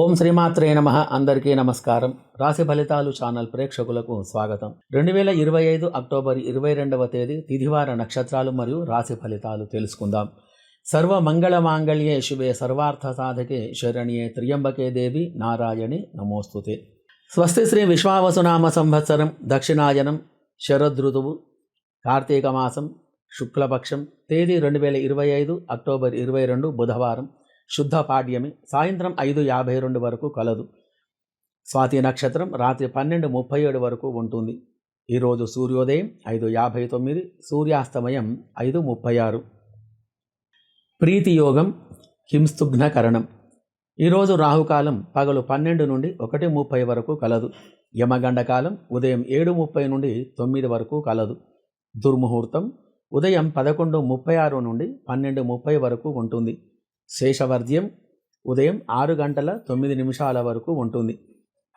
ఓం శ్రీమాత్రే నమ. అందరికీ నమస్కారం. రాశి ఫలితాలు ఛానల్ ప్రేక్షకులకు స్వాగతం. రెండు వేల ఇరవై ఐదు అక్టోబర్ ఇరవై రెండవ తేదీ తిథివార నక్షత్రాలు మరియు రాశి ఫలితాలు తెలుసుకుందాం. సర్వ మంగళ మాంగళ్యే శుభే సర్వార్థ సాధకే శరణ్యే త్రియంబకే దేవి నారాయణి నమోస్తుతే. స్వస్తి శ్రీ విశ్వావసునామ సంవత్సరం దక్షిణాయనం శరదృతువు కార్తీక మాసం శుక్లపక్షం తేదీ రెండు వేల ఇరవై ఐదు అక్టోబర్ ఇరవై రెండు బుధవారం శుద్ధ పాడ్యమి సాయంత్రం ఐదు యాభై రెండు వరకు కలదు. స్వాతి నక్షత్రం రాత్రి పన్నెండు ముప్పై ఏడు వరకు ఉంటుంది. ఈరోజు సూర్యోదయం ఐదు యాభై తొమ్మిది సూర్యాస్తమయం ఐదు ముప్పై ఆరు. ప్రీతియోగం హింస్తుఘ్నకరణం ఈరోజు రాహుకాలం పగలు పన్నెండు నుండి ఒకటి ముప్పై వరకు కలదు. యమగండకాలం ఉదయం ఏడు ముప్పై నుండి తొమ్మిది వరకు కలదు. దుర్ముహూర్తం ఉదయం పదకొండు ముప్పై ఆరు నుండి పన్నెండు ముప్పై వరకు ఉంటుంది. శేషవర్జ్యం ఉదయం ఆరు గంటల తొమ్మిది నిమిషాల వరకు ఉంటుంది.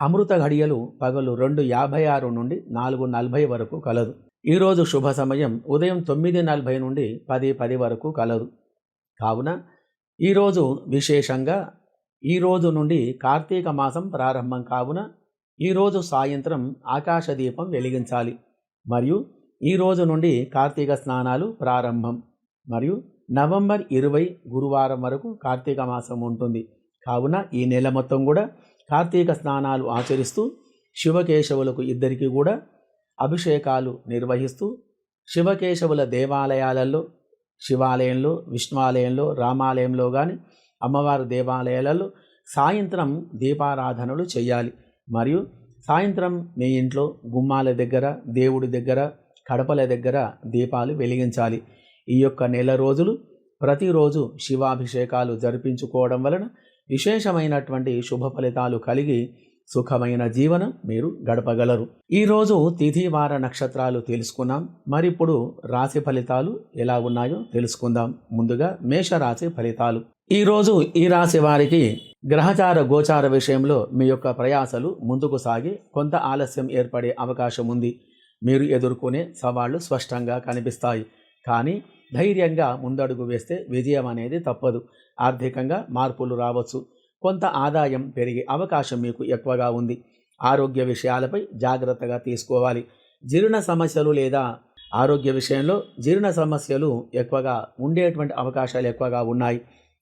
అమృత ఘడియలు పగలు రెండు యాభై ఆరు నుండి నాలుగు నలభై వరకు కలదు. ఈరోజు శుభ సమయం ఉదయం తొమ్మిది నలభై నుండి పది పది వరకు కలదు. కావున ఈరోజు విశేషంగా ఈ రోజు నుండి కార్తీక మాసం ప్రారంభం కావున ఈరోజు సాయంత్రం ఆకాశ దీపం వెలిగించాలి. మరియు ఈ రోజు నుండి కార్తీక స్నానాలు ప్రారంభం. మరియు నవంబర్ ఇరవై గురువారం వరకు కార్తీక మాసం ఉంటుంది. కావున ఈ నెల మొత్తం కూడా కార్తీక స్నానాలు ఆచరిస్తూ శివకేశవులకు ఇద్దరికీ కూడా అభిషేకాలు నిర్వహిస్తూ శివకేశవుల దేవాలయాలలో శివాలయంలో విష్ణువాలయంలో రామాలయంలో కానీ అమ్మవారి దేవాలయాలలో సాయంత్రం దీపారాధనలు చేయాలి. మరియు సాయంత్రం మీ ఇంట్లో గుమ్మాల దగ్గర దేవుడి దగ్గర కడపల దగ్గర దీపాలు వెలిగించాలి. ఈ యొక్క నెల రోజులు ప్రతిరోజు శివాభిషేకాలు జరిపించుకోవడం వలన విశేషమైనటువంటి శుభ ఫలితాలు కలిగి సుఖమైన జీవనం మీరు గడపగలరు. ఈరోజు తిథి వార నక్షత్రాలు తెలుసుకున్నాం మరిప్పుడు రాశి ఫలితాలు ఎలా ఉన్నాయో తెలుసుకుందాం. ముందుగా మేషరాశి ఫలితాలు. ఈరోజు ఈ రాశి వారికి గ్రహచార గోచార విషయంలో మీ యొక్క ప్రయాసలు ముందుకు సాగి కొంత ఆలస్యం ఏర్పడే అవకాశం ఉంది. మీరు ఎదుర్కొనే సవాళ్ళు స్పష్టంగా కనిపిస్తాయి. కానీ ధైర్యంగా ముందడుగు వేస్తే విజయం అనేది తప్పదు. ఆర్థికంగా మార్పులు రావచ్చు. కొంత ఆదాయం పెరిగే అవకాశం మీకు ఎక్కువగా ఉంది. ఆరోగ్య విషయాలపై జాగ్రత్తగా తీసుకోవాలి. జీర్ణ సమస్యలు లేదా ఆరోగ్య విషయంలో జీర్ణ సమస్యలు ఎక్కువగా ఉండేటువంటి అవకాశాలు ఎక్కువగా ఉన్నాయి.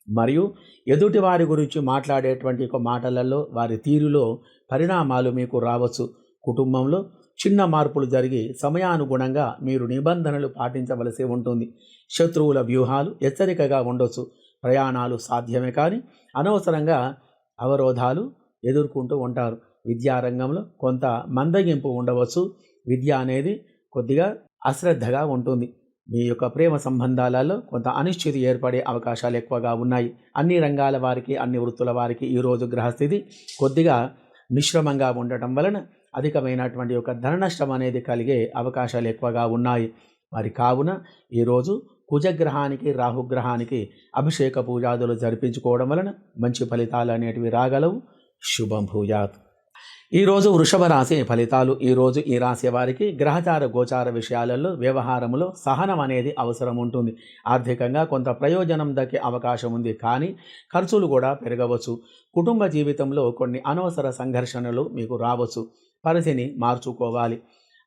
మరియు ఎదుటి వారి గురించి మాట్లాడేటువంటి మాటలలో వారి తీరులో పరిణామాలు మీకు రావచ్చు. కుటుంబంలో చిన్న మార్పులు జరిగి సమయానుగుణంగా మీరు నిబంధనలు పాటించవలసి ఉంటుంది. శత్రువుల వ్యూహాలు హెచ్చరికగా ఉండొచ్చు. ప్రయాణాలు సాధ్యమే కానీ అనవసరంగా అవరోధాలు ఎదుర్కొంటూ ఉంటారు. విద్యారంగంలో కొంత మందగింపు ఉండవచ్చు. విద్య అనేది కొద్దిగా అశ్రద్ధగా ఉంటుంది. మీ యొక్క ప్రేమ సంబంధాలలో కొంత అనిశ్చితి ఏర్పడే అవకాశాలు ఎక్కువగా ఉన్నాయి. అన్ని రంగాల వారికి అన్ని వృత్తుల వారికి ఈరోజు గ్రహస్థితి కొద్దిగా మిశ్రమంగా ఉండటం వలన అధికమైనటువంటి ఒక ధన నష్టం అనేది కలిగే అవకాశాలు ఎక్కువగా ఉన్నాయి. మరి కావున ఈరోజు కుజగ్రహానికి రాహుగ్రహానికి అభిషేక పూజాదులు జరిపించుకోవడం వలన మంచి ఫలితాలు అనేటివి రాగలవు. శుభం భూయాత్. ఈరోజు వృషభ రాశి ఫలితాలు ఈరోజు ఈ రాశి వారికి గ్రహచార గోచార విషయాలలో వ్యవహారంలో సహనం అనేది అవసరం ఉంటుంది. ఆర్థికంగా కొంత ప్రయోజనం దక్కే అవకాశం ఉంది. కానీ ఖర్చులు కూడా పెరగవచ్చు. కుటుంబ జీవితంలో కొన్ని అనవసర సంఘర్షణలు మీకు రావచ్చు. పరిధిని మార్చుకోవాలి.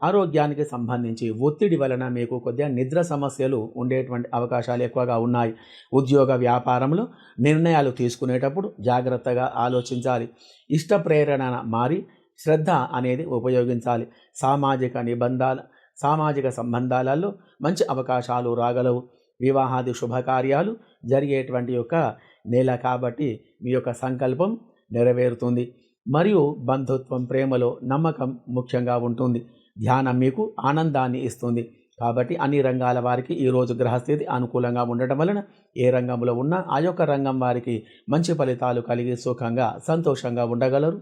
ఆరోగ్యానికి సంబంధించి ఒత్తిడి వలన మీకు కొద్దిగా నిద్ర సమస్యలు ఉండేటువంటి అవకాశాలు ఎక్కువగా ఉన్నాయి. ఉద్యోగ వ్యాపారంలో నిర్ణయాలు తీసుకునేటప్పుడు జాగ్రత్తగా ఆలోచించాలి. ఇష్ట ప్రేరణ మారి శ్రద్ధ అనేది ఉపయోగించాలి. సామాజిక నిబంధాల సామాజిక సంబంధాలలో మంచి అవకాశాలు రాగలవు. వివాహాది శుభకార్యాలు జరిగేటువంటి యొక్క నెల కాబట్టి మీ యొక్క సంకల్పం నెరవేరుతుంది. మరియు బంధుత్వం ప్రేమలో నమ్మకం ముఖ్యంగా ఉంటుంది. ధ్యానం మీకు ఆనందాన్ని ఇస్తుంది. కాబట్టి అన్ని రంగాల వారికి ఈరోజు గ్రహస్థితి అనుకూలంగా ఉండటం వలన ఏ రంగంలో ఉన్నా ఆ యొక్క రంగం వారికి మంచి ఫలితాలు కలిగి సుఖంగా సంతోషంగా ఉండగలరు.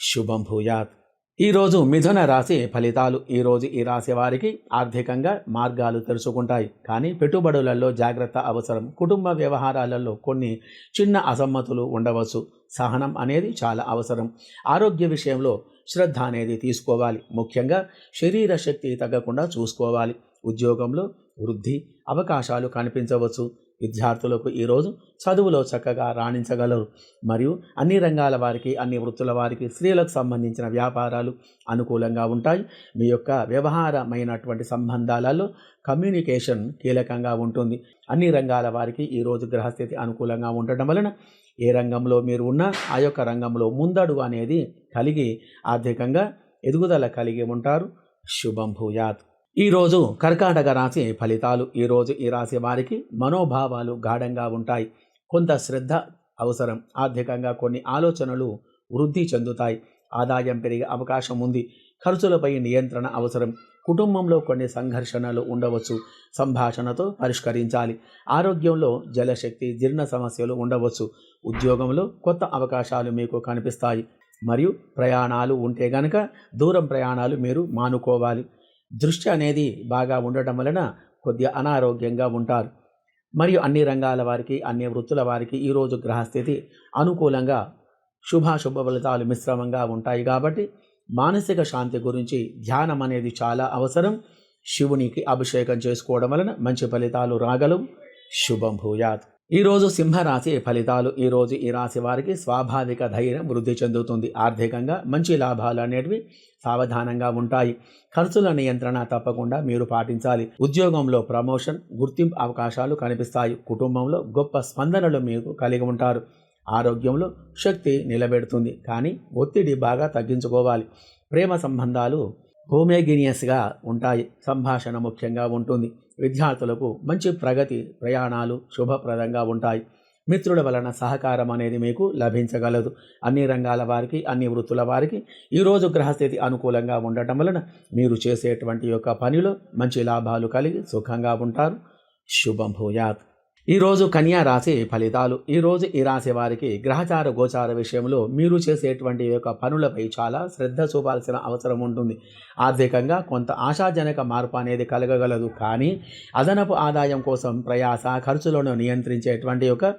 శుభం భూయాత్. ఈరోజు మిథున రాశి ఫలితాలు. ఈరోజు ఈ రాశి వారికి ఆర్థికంగా మార్గాలు తెరుచుకుంటాయి కానీ పెట్టుబడులలో జాగ్రత్త అవసరం. కుటుంబ వ్యవహారాలలో కొన్ని చిన్న అసమ్మతులు ఉండవచ్చు. సహనం అనేది చాలా అవసరం. ఆరోగ్య విషయంలో శ్రద్ధ అనేది తీసుకోవాలి. ముఖ్యంగా శరీర శక్తి తగ్గకుండా చూసుకోవాలి. ఉద్యోగంలో వృద్ధి అవకాశాలు కనిపించవచ్చు. విద్యార్థులకు ఈరోజు చదువులో చక్కగా రాణించగలరు. మరియు అన్ని రంగాల వారికి అన్ని వృత్తుల వారికి స్త్రీలకు సంబంధించిన వ్యాపారాలు అనుకూలంగా ఉంటాయి. మీ యొక్క వ్యవహారమైనటువంటి సంబంధాలలో కమ్యూనికేషన్ కీలకంగా ఉంటుంది. అన్ని రంగాల వారికి ఈరోజు గ్రహస్థితి అనుకూలంగా ఉండటం వలన ఏ రంగంలో మీరు ఉన్నా ఆ యొక్క రంగంలో ముందడుగు అనేది కలిగి ఆర్థికంగా ఎదుగుదల కలిగి ఉంటారు. శుభం భూయాత్. ఈరోజు కర్కాటక రాశి ఫలితాలు. ఈరోజు ఈ రాశి వారికి మనోభావాలు గాఢంగా ఉంటాయి. కొంత శ్రద్ధ అవసరం. ఆర్థికంగా కొన్ని ఆలోచనలు వృద్ధి చెందుతాయి. ఆదాయం పెరిగే అవకాశం ఉంది. ఖర్చులపై నియంత్రణ అవసరం. కుటుంబంలో కొన్ని సంఘర్షణలు ఉండవచ్చు. సంభాషణతో పరిష్కరించాలి. ఆరోగ్యంలో జలశక్తి జీర్ణ సమస్యలు ఉండవచ్చు. ఉద్యోగంలో కొత్త అవకాశాలు మీకు కనిపిస్తాయి. మరియు ప్రయాణాలు ఉంటే గనక దూరం ప్రయాణాలు మీరు మానుకోవాలి. దృష్టి అనేది బాగా ఉండటం వలన కొద్దిగా అనారోగ్యంగా ఉంటారు. మరియు అన్ని రంగాల వారికి అన్ని వృత్తుల వారికి ఈరోజు గ్రహస్థితి అనుకూలంగా శుభాశుభ ఫలితాలు మిశ్రమంగా ఉంటాయి కాబట్టి మానసిక శాంతి గురించి ధ్యానం అనేది చాలా అవసరం. శివునికి అభిషేకం చేసుకోవడం వలన మంచి ఫలితాలు రాగలవు. శుభం భూయాత్. ఈరోజు సింహరాశి ఫలితాలు ఈరోజు ఈ రాశి వారికి స్వాభావిక ధైర్యం వృద్ధి చెందుతుంది. ఆర్థికంగా మంచి లాభాలు అనేటివి సావధానంగా ఉంటాయి. ఖర్చుల నియంత్రణ తప్పకుండా మీరు పాటించాలి. ఉద్యోగంలో ప్రమోషన్ గుర్తింపు అవకాశాలు కనిపిస్తాయి. కుటుంబంలో గొప్ప స్పందనలు మీకు కలిగి ఉంటారు. ఆరోగ్యంలో శక్తి నిలబెడుతుంది. కానీ ఒత్తిడి బాగా తగ్గించుకోవాలి. ప్రేమ సంబంధాలు హోమేగినియస్గా ఉంటాయి. సంభాషణ ముఖ్యంగా ఉంటుంది. విద్యార్థులకు మంచి ప్రగతి ప్రయాణాలు శుభప్రదంగా ఉంటాయి. మిత్రుల వలన సహకారం అనేది మీకు లభించగలదు. అన్ని రంగాల వారికి అన్ని వృత్తుల వారికి ఈరోజు గ్రహస్థితి అనుకూలంగా ఉండటం వలన మీరు చేసేటువంటి యొక్క పనిలో మంచి లాభాలు కలిగి సుఖంగా ఉంటారు. శుభం భూయాత్. ఈరోజు కన్యా రాశి ఫలితాలు. ఈరోజు ఈ రాశి వారికి గ్రహచార గోచార విషయంలో మీరు చేసేటువంటి యొక్క పనులపై చాలా శ్రద్ధ చూపాల్సిన అవసరం ఉంటుంది. ఆర్థికంగా కొంత ఆశాజనక మార్పు అనేది కలగగలదు. కానీ అదనపు ఆదాయం కోసం ప్రయాస ఖర్చులను నియంత్రించేటువంటి యొక్క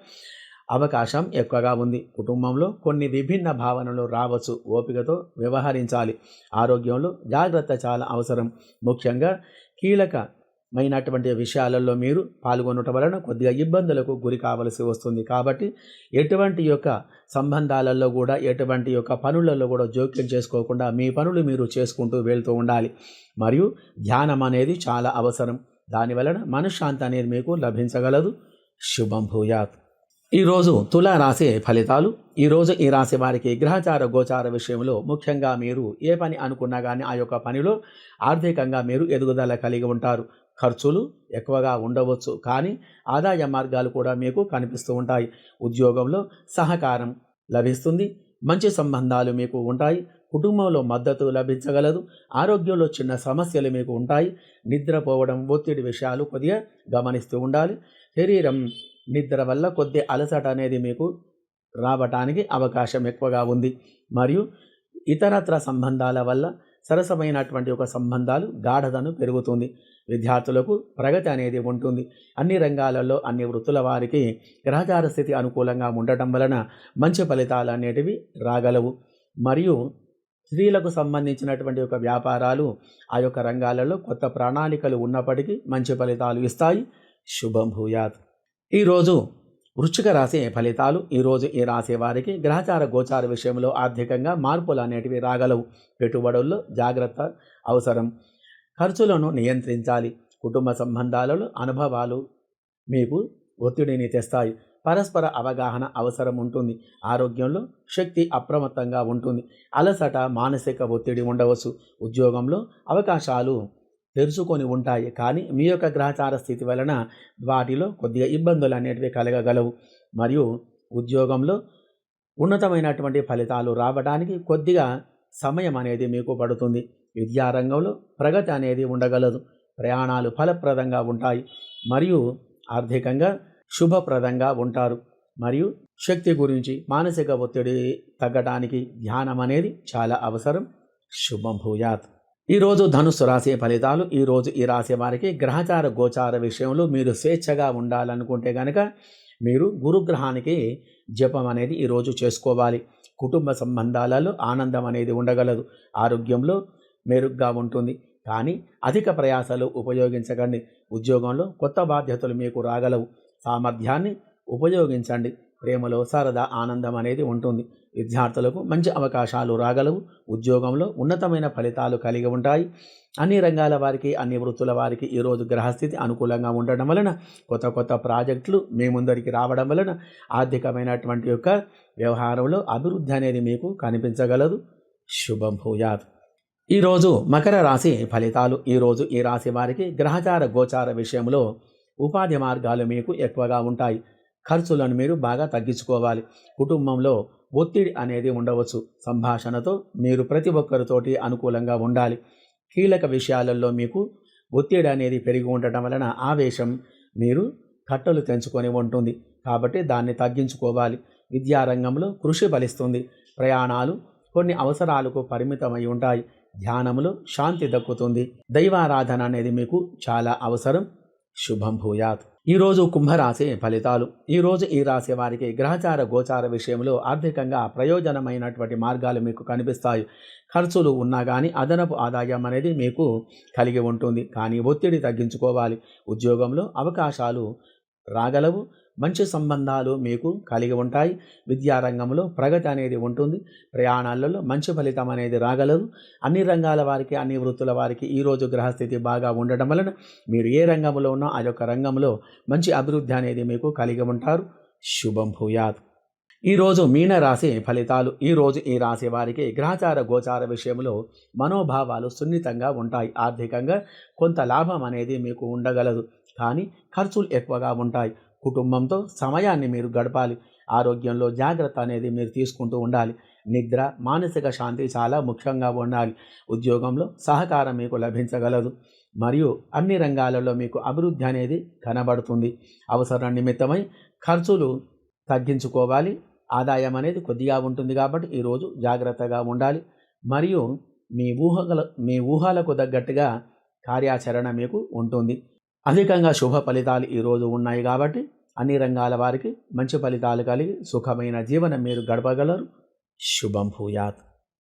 అవకాశం ఎక్కువగా ఉంది. కుటుంబంలో కొన్ని విభిన్న భావనలు రావచ్చు. ఓపికతో వ్యవహరించాలి. ఆరోగ్యంలో జాగ్రత్త చాలా అవసరం. ముఖ్యంగా కీలక మైనటువంటి విషయాలలో మీరు పాల్గొనటం వలన కొద్దిగా ఇబ్బందులకు గురి కావలసి వస్తుంది కాబట్టి ఎటువంటి యొక్క సంబంధాలలో కూడా ఎటువంటి యొక్క పనులలో కూడా జోక్యం చేసుకోకుండా మీ పనులు మీరు చేసుకుంటూ వెళ్తూ ఉండాలి. మరియు ధ్యానం అనేది చాలా అవసరం. దాని వలన మనశ్శాంతి అనేది మీకు లభించగలదు. శుభం భూయాత్. ఈరోజు తులారాశి ఫలితాలు. ఈరోజు ఈ రాశి వారికి గ్రహచార గోచార విషయంలో ముఖ్యంగా మీరు ఏ పని అనుకున్నా కానీ ఆ యొక్క పనిలో ఆర్థికంగా మీరు ఎదుగుదల కలిగి ఉంటారు. ఖర్చులు ఎక్కువగా ఉండవచ్చు. కానీ ఆదాయ మార్గాలు కూడా మీకు కనిపిస్తూ ఉంటాయి. ఉద్యోగంలో సహకారం లభిస్తుంది. మంచి సంబంధాలు మీకు ఉంటాయి. కుటుంబంలో మద్దతు లభించగలదు. ఆరోగ్యంలో చిన్న సమస్యలు మీకు ఉంటాయి. నిద్రపోవడం ఒత్తిడి విషయాలు కొద్దిగా గమనిస్తూ ఉండాలి. శరీరం నిద్ర వల్ల కొద్ది అలసట అనేది మీకు రావటానికి అవకాశం ఎక్కువగా ఉంది. మరియు ఇతరత్ర సంబంధాల వల్ల సరసమైనటువంటి ఒక సంబంధాలు గాఢతను పెరుగుతుంది. విద్యార్థులకు ప్రగతి అనేది ఉంటుంది. అన్ని రంగాలలో అన్ని వృత్తుల వారికి గ్రహచార స్థితి అనుకూలంగా ఉండటం వలన మంచి ఫలితాలు అనేటివి రాగలవు. మరియు స్త్రీలకు సంబంధించినటువంటి ఒక వ్యాపారాలు ఆ యొక్క రంగాలలో కొత్త ప్రణాళికలు ఉన్నప్పటికీ మంచి ఫలితాలు ఇస్తాయి. శుభం భూయాత్. ఈరోజు వృశ్చిక రాశి ఫలితాలు ఈరోజు ఈ రాశి వారికి గ్రహచార గోచార విషయంలో ఆర్థికంగా మార్పులు అనేటివి రాగలవు. పెట్టుబడుల్లో జాగ్రత్త అవసరం. ఖర్చులను నియంత్రించాలి. కుటుంబ సంబంధాలలో అనుభవాలు మీకు ఒత్తిడిని తెస్తాయి. పరస్పర అవగాహన అవసరం ఉంటుంది. ఆరోగ్యంలో శక్తి అప్రమత్తంగా ఉంటుంది. అలసట మానసిక ఒత్తిడి ఉండవచ్చు. ఉద్యోగంలో అవకాశాలు తెరుచుకొని ఉంటాయి. కానీ మీ యొక్క గ్రహచార స్థితి వలన వాటిలో కొద్దిగా ఇబ్బందులు అనేటివి కలగగలవు. మరియు ఉద్యోగంలో ఉన్నతమైనటువంటి ఫలితాలు రావడానికి కొద్దిగా సమయం అనేది మీకు పడుతుంది. విద్యారంగంలో ప్రగతి అనేది ఉండగలదు. ప్రయాణాలు ఫలప్రదంగా ఉంటాయి. మరియు ఆర్థికంగా శుభప్రదంగా ఉంటారు. మరియు శక్తి గురించి మానసిక ఒత్తిడి తగ్గడానికి ధ్యానం అనేది చాలా అవసరం. శుభం భూయాత్. ఈరోజు ధనుస్సు రాశి ఫలితాలు ఈరోజు ఈ రాశి వారికి గ్రహచార గోచార విషయంలో మీరు స్వేచ్ఛగా ఉండాలనుకుంటే కనుక మీరు గురుగ్రహానికి జపం అనేది ఈరోజు చేసుకోవాలి. కుటుంబ సంబంధాలలో ఆనందం అనేది ఉండగలదు. ఆరోగ్యంలో మెరుగ్గా ఉంటుంది. కానీ అధిక ప్రయాసాలు ఉపయోగించకండి. ఉద్యోగంలో కొత్త బాధ్యతలు మీకు రాగలవు. సామర్థ్యాన్ని ఉపయోగించండి. ప్రేమలో సరదా ఆనందం అనేది ఉంటుంది. విద్యార్థులకు మంచి అవకాశాలు రాగలవు. ఉద్యోగంలో ఉన్నతమైన ఫలితాలు కలిగి ఉంటాయి. అన్ని రంగాల వారికి అన్ని వృత్తుల వారికి ఈరోజు గ్రహస్థితి అనుకూలంగా ఉండడం వలన కొత్త కొత్త ప్రాజెక్టులు మీ ముందరికి రావడం వలన ఆర్థికమైనటువంటి యొక్క వ్యవహారంలో అభివృద్ధి అనేది మీకు కనిపించగలదు. శుభం భూయాత్. ఈరోజు మకర రాశి ఫలితాలు. ఈరోజు ఈ రాశి వారికి గ్రహచార గోచార విషయంలో ఉపాధి మార్గాలు మీకు ఎక్కువగా ఉంటాయి. ఖర్చులను మీరు బాగా తగ్గించుకోవాలి. కుటుంబంలో ఒత్తిడి అనేది ఉండవచ్చు. సంభాషణతో మీరు ప్రతి ఒక్కరితోటి అనుకూలంగా ఉండాలి. కీలక విషయాలలో మీకు ఒత్తిడి అనేది పెరిగి ఉండటం వలన ఆవేశం మీరు కట్టలు తెంచుకొని ఉంటుంది. కాబట్టి దాన్ని తగ్గించుకోవాలి. విద్యారంగంలో కృషి ఫలిస్తుంది. ప్రయాణాలు కొన్ని అవసరాలకు పరిమితమై ఉంటాయి. ధ్యానములో శాంతి దక్కుతుంది. దైవారాధన అనేది మీకు చాలా అవసరం. శుభం భూయాత్. ఈరోజు కుంభరాశి ఫలితాలు. ఈరోజు ఈ రాశి వారికి గ్రహచార గోచార విషయంలో ఆర్థికంగా ప్రయోజనమైనటువంటి మార్గాలు మీకు కనిపిస్తాయి. ఖర్చులు ఉన్నా కానీ అదనపు ఆదాయం అనేది మీకు కలిగి ఉంటుంది. కానీ ఒత్తిడి తగ్గించుకోవాలి. ఉద్యోగంలో అవకాశాలు రాగలవు. మంచి సంబంధాలు మీకు కలిగి ఉంటాయి. విద్యారంగంలో ప్రగతి అనేది ఉంటుంది. ప్రయాణాలలో మంచి ఫలితం అనేది రాగలదు అన్ని రంగాల వారికి అన్ని వృత్తుల వారికి ఈరోజు గ్రహస్థితి బాగా ఉండడం వలన మీరు ఏ రంగంలో ఉన్నా ఆ యొక్క రంగంలో మంచి అభివృద్ధి అనేది మీకు కలిగి ఉంటారు. శుభం భూయాత్. ఈరోజు మీనరాశి ఫలితాలు ఈరోజు ఈ రాశి వారికి గ్రహచార గోచార విషయంలో మనోభావాలు సున్నితంగా ఉంటాయి. ఆర్థికంగా కొంత లాభం అనేది మీకు ఉండగలదు. కానీ ఖర్చులు ఎక్కువగా ఉంటాయి. కుటుంబంతో సమయాన్ని మీరు గడపాలి. ఆరోగ్యంలో జాగ్రత్త అనేది మీరు తీసుకుంటూ ఉండాలి. నిద్ర మానసిక శాంతి చాలా ముఖ్యంగా ఉండాలి. ఉద్యోగంలో సహకారం మీకు లభించగలదు. మరియు అన్ని రంగాలలో మీకు అభివృద్ధి అనేది కనబడుతుంది. అవసరం నిమిత్తమై ఖర్చులు తగ్గించుకోవాలి. ఆదాయం అనేది కొద్దిగా ఉంటుంది కాబట్టి ఈరోజు జాగ్రత్తగా ఉండాలి. మరియు మీ ఊహల మీ ఊహలకు తగ్గట్టుగా కార్యాచరణ మీకు ఉంటుంది. అధికంగా శుభ ఫలితాలు ఈరోజు ఉన్నాయి కాబట్టి అన్ని రంగాల వారికి మంచి ఫలితాలు కలిగి సుఖమైన జీవనం మీరు గడపగలరు. శుభం భూయాత్.